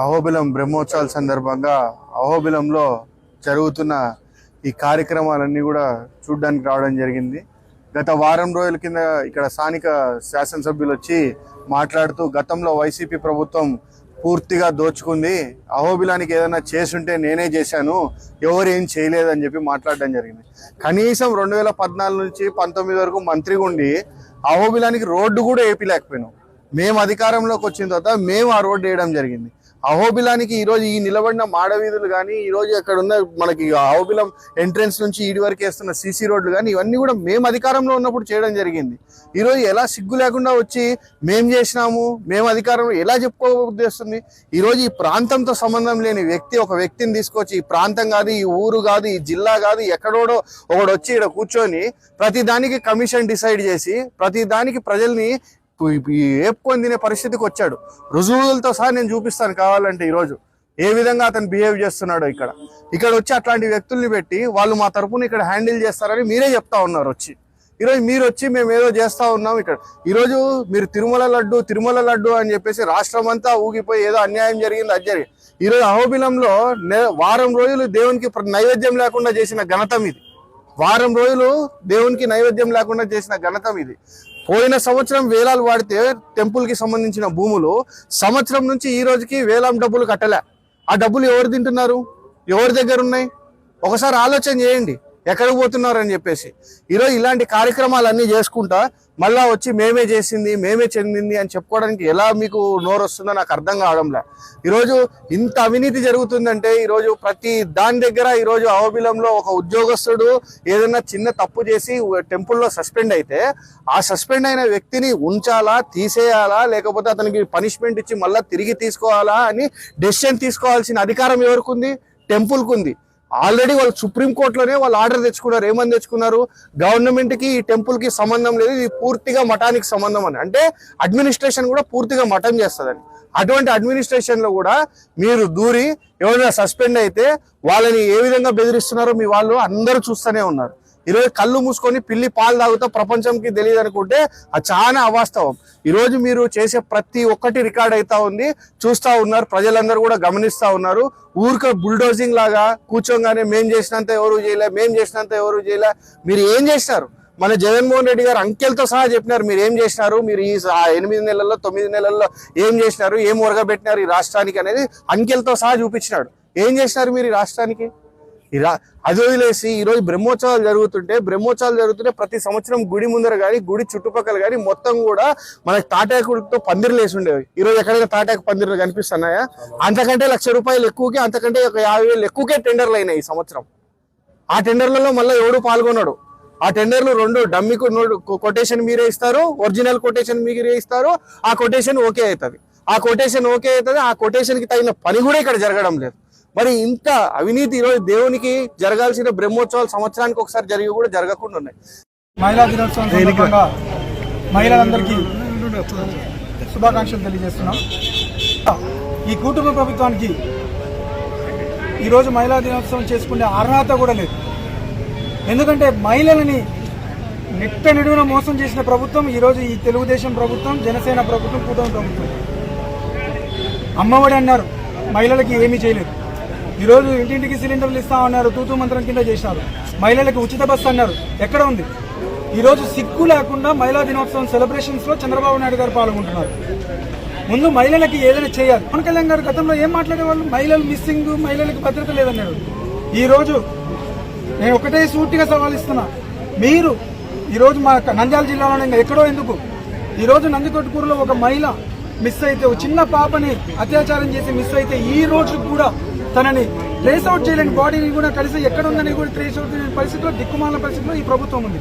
అహోబిలం బ్రహ్మోత్సవాల సందర్భంగా అహోబిలంలో జరుగుతున్న ఈ కార్యక్రమాలన్నీ కూడా చూడడానికి రావడం జరిగింది. గత వారం రోజుల కింద ఇక్కడ స్థానిక శాసనసభ్యులు వచ్చి మాట్లాడుతూ గతంలో వైసీపీ ప్రభుత్వం పూర్తిగా దోచుకుంది. అహోబిలానికి ఏదైనా చేసుంటే నేనే చేశాను ఎవరేం ఏం చేయలేదని చెప్పి మాట్లాడడం జరిగింది. కనీసం రెండు వేల పద్నాలుగు నుంచి పంతొమ్మిది వరకు మంత్రిగా ఉండి అహోబిలానికి రోడ్డు కూడా వేపిలేకపోయినాం మేము అధికారంలోకి వచ్చిన తర్వాత మేము ఆ రోడ్డు వేయడం జరిగింది. అహోబిలానికి ఈరోజు ఈ నిలబడిన మాడవీధులు కానీ ఈరోజు అక్కడ ఉన్న మనకి అహోబిలం ఎంట్రెన్స్ నుంచి ఈడి వరకు వేస్తున్న సీసీ రోడ్లు కానీ ఇవన్నీ కూడా మేము అధికారంలో ఉన్నప్పుడు చేయడం జరిగింది. ఈరోజు ఎలా సిగ్గు లేకుండా వచ్చి మేం చేసినాము మేము అధికారంలో ఎలా చెప్పుకోబుద్దేస్తుంది? ఈరోజు ఈ ప్రాంతంతో సంబంధం లేని వ్యక్తి ఒక వ్యక్తిని తీసుకొచ్చి ఈ ప్రాంతం కాదు ఈ ఊరు కాదు ఈ జిల్లా కాదు ఎక్కడోడో ఒకడు వచ్చి ఇక్కడ కూర్చొని ప్రతి దానికి కమిషన్ డిసైడ్ చేసి ప్రతి దానికి ప్రజల్ని ఏపుకొని తినే పరిస్థితికి వచ్చాడు. రుజువులతో సహా నేను చూపిస్తాను కావాలంటే ఈరోజు. ఏ విధంగా అతను బిహేవ్ చేస్తున్నాడో ఇక్కడ. ఇక్కడ వచ్చి అట్లాంటి వ్యక్తుల్ని పెట్టి వాళ్ళు మా తరపున ఇక్కడ హ్యాండిల్ చేస్తారని మీరే చెప్తా ఉన్నారు వచ్చి. ఈరోజు మీరు వచ్చి మేము ఏదో చేస్తూ ఉన్నాం ఇక్కడ. ఈరోజు మీరు తిరుమల లడ్డు తిరుమల లడ్డు అని చెప్పేసి రాష్ట్రం అంతా ఊగిపోయి ఏదో అన్యాయం జరిగింది అది జరిగింది. ఈరోజు అహోబిలంలో వారం రోజులు దేవునికి నైవేద్యం లేకుండా చేసిన ఘనతం ఇది. వారం రోజులు దేవునికి నైవేద్యం లేకుండా చేసిన ఘనతం ఇది. పోయిన సంవత్సరం వేలాలు వాడితే టెంపుల్కి సంబంధించిన భూములు సంవత్సరం నుంచి ఈ రోజుకి వేలం డబ్బులు కట్టలే. ఆ డబ్బులు ఎవరు తింటున్నారు? ఎవరి దగ్గర ఉన్నాయి? ఒకసారి ఆలోచన చేయండి. ఎక్కడికి పోతున్నారు అని చెప్పేసి. ఈరోజు ఇలాంటి కార్యక్రమాలన్నీ చేసుకుంటా మళ్ళా వచ్చి మేమే చేసింది మేమే చెందింది అని చెప్పుకోవడానికి ఎలా మీకు నోరు వస్తుందో నాకు అర్థం కావడంలా. ఈరోజు ఇంత అవినీతి జరుగుతుందంటే ఈరోజు ప్రతి దాని దగ్గర ఈరోజు అవబిలంలో ఒక ఉద్యోగస్తుడు ఏదైనా చిన్న తప్పు చేసి టెంపుల్లో సస్పెండ్ అయితే ఆ సస్పెండ్ అయిన వ్యక్తిని ఉంచాలా తీసేయాలా లేకపోతే అతనికి పనిష్మెంట్ ఇచ్చి మళ్ళీ తిరిగి తీసుకోవాలా అని డెసిషన్ తీసుకోవాల్సిన అధికారం ఎవరికి ఉంది టెంపుల్కి ఉంది ఆల్రెడీ వాళ్ళు సుప్రీంకోర్టులోనే వాళ్ళు ఆర్డర్ తెచ్చుకున్నారు ఏమని తెచ్చుకున్నారు? గవర్నమెంట్కి ఈ టెంపుల్కి సంబంధం లేదు ఇది పూర్తిగా మఠానికి సంబంధం అని. అంటే అడ్మినిస్ట్రేషన్ కూడా పూర్తిగా మఠం చేస్తుందని. అటువంటి అడ్మినిస్ట్రేషన్లో కూడా మీరు దూరి ఎవరైనా సస్పెండ్ అయితే వాళ్ళని ఏ విధంగా బెదిరిస్తున్నారో మీ వాళ్ళు అందరూ చూస్తూనే ఉన్నారు. ఈరోజు కళ్ళు మూసుకొని పిల్లి పాలు తాగుతా ప్రపంచంకి తెలియదు అనుకుంటే అది చాలా అవాస్తవం. ఈరోజు మీరు చేసే ప్రతి ఒక్కటి రికార్డ్ అవుతా ఉంది చూస్తూ ఉన్నారు ప్రజలందరూ కూడా గమనిస్తూ ఉన్నారు. ఊరిక బుల్డోజింగ్ లాగా కూర్చోగానే మేం చేసినంత ఎవరు చేయలే మేం చేసినంత ఎవరు చేయలే. మీరు ఏం చేసినారు? మన జగన్మోహన్ రెడ్డి గారు అంకెలతో సహా చెప్పినారు మీరు ఏం చేసినారు? మీరు ఈ ఎనిమిది నెలల్లో తొమ్మిది నెలల్లో ఏం చేసినారు? ఏం ఒరగబెట్టినారు ఈ రాష్ట్రానికి అనేది అంకెలతో సహా చూపించినాడు. ఏం చేసినారు మీరు ఈ రాష్ట్రానికి? ఇలా అది వదిలేసి ఈ రోజు బ్రహ్మోత్సవాలు జరుగుతుంటే బ్రహ్మోత్సవాలు జరుగుతుంటే ప్రతి సంవత్సరం గుడి ముందర కానీ గుడి చుట్టుపక్కల కానీ మొత్తం కూడా మనకి తాటాకుడితో పందిర్లు వేసి ఉండేవి. ఈరోజు ఎక్కడైనా తాటాకు పందిర్లు కనిపిస్తున్నాయా? అంతకంటే లక్ష రూపాయలు ఎక్కువకి అంతకంటే ఒక యాభై వేలు ఎక్కువకే టెండర్లు అయినాయి ఈ సంవత్సరం. ఆ టెండర్లలో మళ్ళీ ఎవడు పాల్గొన్నాడు ఆ టెండర్లు రెండు డమ్మి కొటేషన్ మీరే ఇస్తారు ఒరిజినల్ కొటేషన్ మీరే ఇస్తారు ఆ కొటేషన్ ఓకే అవుతుంది. ఆ కొటేషన్ ఓకే అవుతుంది ఆ కొటేషన్కి తగిన పని కూడా ఇక్కడ జరగడం లేదు. మరి ఇంత అవినీతి ఈరోజు దేవునికి జరగాల్సిన బ్రహ్మోత్సవాలు సంవత్సరానికి ఒకసారి జరిగి కూడా జరగకుండా ఉన్నాయి. మహిళా దినోత్సవం సందర్భంగా మహిళలందరికీ శుభాకాంక్షలు తెలియజేస్తున్నాం. ఈ కుటుంబ ప్రభుత్వానికి ఈరోజు మహిళా దినోత్సవం చేసుకునే అర్హత కూడా లేదు. ఎందుకంటే మహిళలని నిట్ట నిడువున మోసం చేసిన ప్రభుత్వం ఈరోజు ఈ తెలుగుదేశం ప్రభుత్వం జనసేన ప్రభుత్వం కూటమి ప్రభుత్వం. అమ్మఒడి అన్నారు. మహిళలకి ఏమీ చేయలేదు. ఈరోజు ఇంటింటికి సిలిండర్లు ఇస్తా ఉన్నారు తూతూ మంత్రం కింద చేసినారు మహిళలకు ఉచిత బస్సు అన్నారు. ఎక్కడ ఉంది? ఈరోజు సిగ్గు లేకుండా మహిళా దినోత్సవం సెలబ్రేషన్స్లో చంద్రబాబు నాయుడు గారు పాల్గొంటున్నారు. ముందు మహిళలకి ఏదైనా చేయాలి. పవన్ కళ్యాణ్ గారు గతంలో ఏం మాట్లాడేవాళ్ళు? మహిళలు మిస్సింగ్ మహిళలకు భద్రత లేదన్నారు. ఈ రోజు నేను ఒకటే సూటిగా సవాల్ ఇస్తున్నా. మీరు ఈరోజు మా నంద్యాల జిల్లాలో ఎక్కడో ఎందుకు? ఈరోజు నందికొట్టుకూరులో ఒక మహిళ మిస్ అయితే చిన్న పాపని అత్యాచారం చేసి మిస్ అయితే ఈ రోజు కూడా తనని ట్రేస్ అవుట్ చేయలేని బాడీని కూడా కలిసి ఎక్కడ ఉందని కూడా ట్రేస్ అవుట్ చేయలేని పరిస్థితిలో దిక్కుమాల పరిస్థితిలో ఈ ప్రభుత్వం ఉంది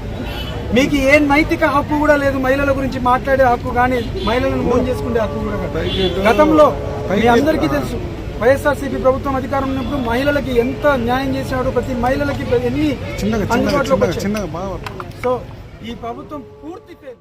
మీకు ఏ నైతిక హక్కు కూడా లేదు మహిళల గురించి మాట్లాడే హక్కు కానీ మహిళలను మోసం చేసుకునే హక్కు కూడా. గతంలో మీ అందరికీ తెలుసు వైఎస్ఆర్సీపీ ప్రభుత్వం అధికారం ఉన్నప్పుడు మహిళలకి ఎంత న్యాయం చేసినాడు ప్రతి మహిళలకి ఎన్ని అందుబాటులోకి వచ్చాయి. సో ఈ ప్రభుత్వం పూర్తి ఫెయిల్